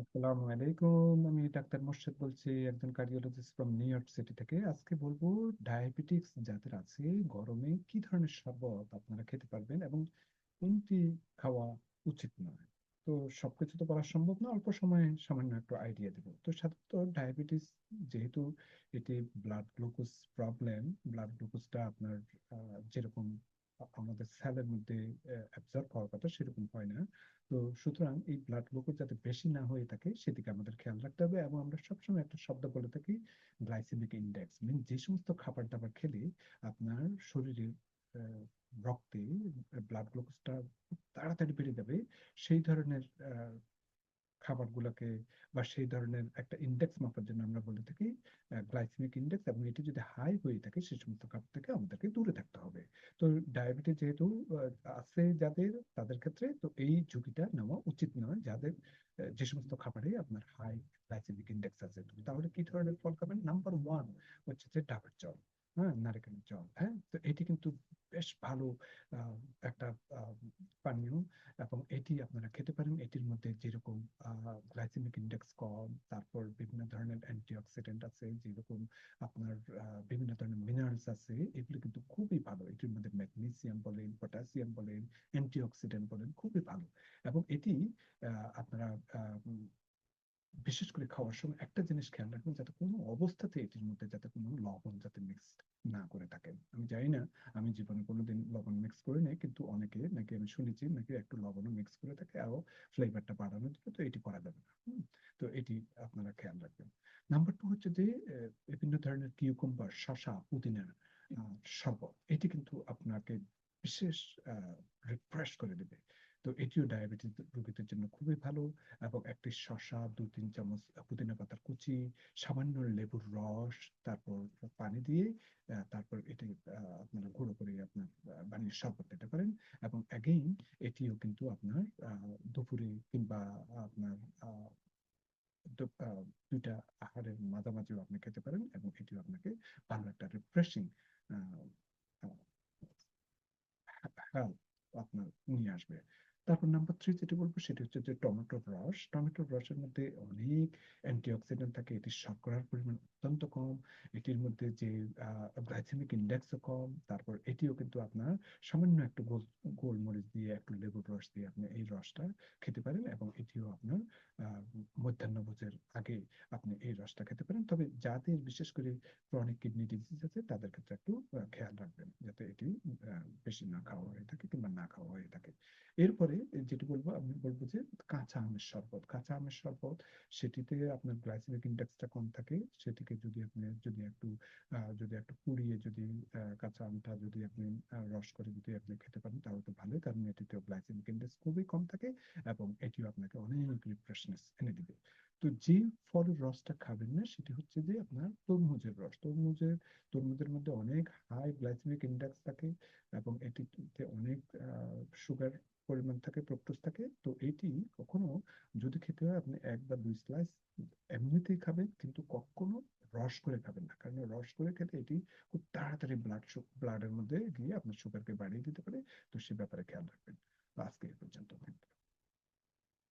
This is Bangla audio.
আসসালামু আলাইকুম। আমি ডাক্তার মোর্শেদ বলছি, একজন cardiologist from New York City থেকে। আজকে বলব ডায়াবেটিক্স যাদের আছে, গরমে কি ধরনের শরবত আপনারা খেতে পারবেন এবং কোনটি খাওয়া উচিত নয়? তো সবকিছু তো বলা সম্ভব না, অল্প সময়ে সামান্য একটু আইডিয়া দেবো। তো সাধারণত ডায়াবেটিস যেহেতু এটি ব্লাড গ্লুকোজ প্রবলেম ব্লাড গ্লুকোজটা আপনার যেরকম আমাদের সেলের মধ্যে অ্যাবজর্ব হওয়ার কথা সেরকম হয় না। তো সুতরাং এই ব্লাড গ্লুকোজ যাতে বেশি না হয়ে থাকে, সেদিকে আমাদের খেয়াল রাখতে হবে এবং আমরা সবসময় একটা শব্দ বলে থাকি গ্লাইসেমিক ইন্ডেক্স মিন যে সমস্ত খাবার দাবার খেলে আপনার শরীরে রক্তে ব্লাড গ্লুকোজটা খুব তাড়াতাড়ি বেড়ে যাবে। সেই ধরনের খাবারগুলোকে বা সেই ধরনের একটা ইন্ডেক্স মাপার জন্য আমরা বলে থাকি গ্লাইসেমিক ইন্ডেক্স এবং এটি যদি হাই হয়ে থাকে সেই সমস্ত খাবার থেকে আমাদেরকে দূরে থাকতে হবে। তো ডায়াবেটিস যেহেতু আছে যাদের, তাদের ক্ষেত্রে তো এই ঝুঁকিটা নেওয়া উচিত নয়। যাদের যে সমস্ত খাবারে আপনার হাই গ্লাইসেমিক ইন্ডেক্স আছে, তাহলে কি ধরনের ফল খাবেন? নাম্বার ওয়ান হচ্ছে যে ডাবের জল। হ্যাঁ জল। হ্যাঁ তো এটি কিন্তু বেশ ভালো একটা পানীয় এবং এটি আপনারা খেতে পারেন। এটির মধ্যে যেরকম গ্লাইসেমিক ইন্ডেক্স কম, তারপর বিভিন্ন ধরনের অ্যান্টিঅক্সিডেন্ট আছে, যেরকম আপনার বিভিন্ন ধরনের মিনারেলস আছে, এগুলো কিন্তু খুবই ভালো। এটির মধ্যে ম্যাগনেসিয়াম বলেন পটাশিয়াম বলেন অ্যান্টিঅক্সিডেন্ট বলেন, খুবই ভালো। এবং এটি আপনারা বিশেষ করে খাওয়ার সময় একটা জিনিস খেয়াল রাখবেন, যাতে কোনো অবস্থাতে এটির মধ্যে যাতে কোনো লবণ যাতে মিক্স না করে থাকেন। আমি জানি না, আমি জীবনে কোনোদিন লবণ মিক্স করি নাই, কিন্তু অনেকে নাকি আমি শুনেছি নাকি একটু লবণও মিক্স করে থাকে আরও ফ্লেভারটা বাড়ানোর জন্য তো এটি করা যাবে না। তো এটি আপনারা খেয়াল রাখবেন। নাম্বার টু হচ্ছে যে বিভিন্ন ধরনের কিউকুম্বার শসা পুদিনার শরবত, এটি কিন্তু আপনাকে বিশেষ রিফ্রেশ করে দেবে। তো এটিও ডায়াবেটিস রোগীদের জন্য খুবই ভালো এবং একটি শসা দু তিন চামচ পুদিনা পাতার কুচি, সামান্য লেবুর রস, তারপর পানি দিয়ে তারপর এটি আপনারা গুঁড়ো করে আপনার বানিয়ে শরবত দিতে পারেন এবং অ্যাগেইন এটিও কিন্তু আপনার দুপুরে কিংবা আপনার দুইটা আহারের মাঝামাঝিও আপনি খেতে পারেন এবং এটিও আপনাকে ভালো একটা রিফ্রেশিং আপনার নিয়ে আসবে। তারপর নাম্বার থ্রি যেটি বলব সেটি হচ্ছে যে টমেটোর রস টমেটোর রসের মধ্যে অনেক অ্যান্টিঅক্সিডেন্ট থাকে, এটি শর্করার পরিমাণ অত্যন্ত কম, এটির মধ্যে যে গ্লাইসেমিক ইন্ডেক্সও কম, তারপর এটিও কিন্তু আপনার সামান্য একটু গোল, গোলমরিচ দিয়ে, একটু লেবুর রস দিয়ে আপনি এই রসটা খেতে পারেন এবং এটিও আপনার মধ্যাহ্নভোজের আগে আপনি এই রসটা খেতে পারেন। তবে যাদের বিশেষ করে ক্রনিক কিডনি ডিজিজ আছে, তাদের ক্ষেত্রে একটু খেয়াল রাখবেন যাতে এটি বেশি না খাওয়া হয়ে থাকে কিংবা না খাওয়া হয়ে থাকে। এরপরে যেটি বলব, আমি বলব যে কাঁচা আমের শরবত। কাঁচা আমের শরবত, সেটিতে আপনার গ্লাইসেমিক ইন্ডেক্সটা কম থাকে। সেটিকে যদি আপনি, যদি একটু যদি একটু পুড়িয়ে যদি কাঁচা আমটা যদি আপনি রস করে যদি আপনি খেতে পারেন, তাহলে তো ভালোই। কারণ এটিতে গ্লাইসেমিক ইন্ডেক্স খুবই কম থাকে এবং এটিও আপনাকে অনেক রিফ্রেশনেস এনে দিবে। তো যে ফলের রসটা খাবেন না, সেটি হচ্ছে যে আপনার তরমুজের রস। তরমুজের তরমুজের মধ্যে অনেক হাই গ্লাইসেমিক ইন্ডেক্স থাকে এবং এটিতে অনেক সুগার পরিমাণ থাকে ফ্রুক্টোজ থাকে। তো এটি কখনো যদি খেতে হয়, আপনি এক বা দুই স্লাইস এমনিতেই খাবেন, কিন্তু কখনো রস করে খাবেন না। কারণ রস করে খেলে এটি খুব তাড়াতাড়ি ব্লাড ব্লাডের মধ্যে গিয়ে আপনার সুগারকে বাড়িয়ে দিতে পারে। তো সে ব্যাপারে খেয়াল রাখবেন। আজকে এই পর্যন্ত।